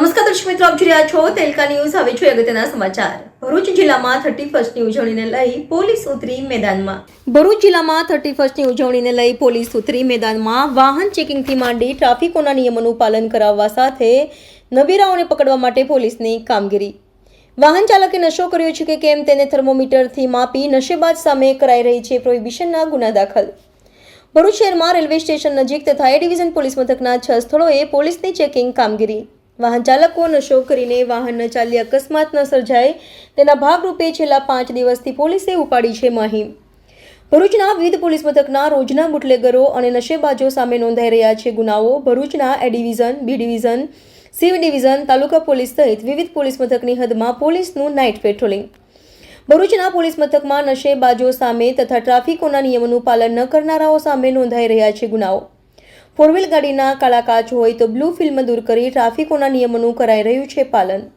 નમસ્કાર દર્શક મિત્રો, આપ જોઈ રહ્યા છો તેલકા ન્યૂઝ. હવે જોઈએ અગત્યના સમાચાર. ભરૂચ જિલ્લામાં થર્ટી ફર્સ્ટની ઉજવણીને લઈ પોલીસ ઉતરી મેદાનમાં. ભરૂચ જિલ્લામાં થર્ટી ફર્સ્ટની ઉજવણીને લઈ પોલીસ ઉતરી મેદાનમાં. વાહન ચેકિંગથી માંડી ટ્રાફિકોના નિયમોનું પાલન કરાવવા સાથે નબીરાઓને પકડવા માટે પોલીસની કામગીરી. વાહન ચાલકે નશો કર્યો છે કે કેમ તેને થર્મોમીટરથી માપી નશેબાજ સામે કરાઈ રહી છે પ્રોહિબિશનના ગુના દાખલ. ભરૂચ શહેરમાં રેલવે સ્ટેશન નજીક તથા એ ડિવિઝન પોલીસ મથકના છ સ્થળોએ પોલીસની ચેકિંગ કામગીરી. વાહન ચાલકો નશો કરીને વાહન ન ચાલી અકસ્માત ન સર્જાય તેના ભાગરૂપે છેલ્લા પાંચ દિવસથી પોલીસે ઉપાડી છે માહિમ. ભરૂચના વિવિધ પોલીસ મથકના રોજના બુટલેગરો અને નશેબાજો સામે નોંધાઈ રહ્યા છે ગુનાઓ. ભરૂચના A division, B division, C division, taluka police સહિત વિવિધ પોલીસ મથકની હદમાં પોલીસનું નાઇટ પેટ્રોલિંગ. ભરૂચના પોલીસ મથકમાં નશેબાજો સામે તથા ટ્રાફિકોના નિયમોનું પાલન ન કરનારાઓ સામે નોંધાઈ રહ્યા છે ગુનાઓ. ફોર વ્હીલ ગાડીના કાળા કાચ હોય તો બ્લુ ફિલ્મ દૂર કરી ટ્રાફિકોના નિયમોનું કરાઈ રહ્યું છે પાલન.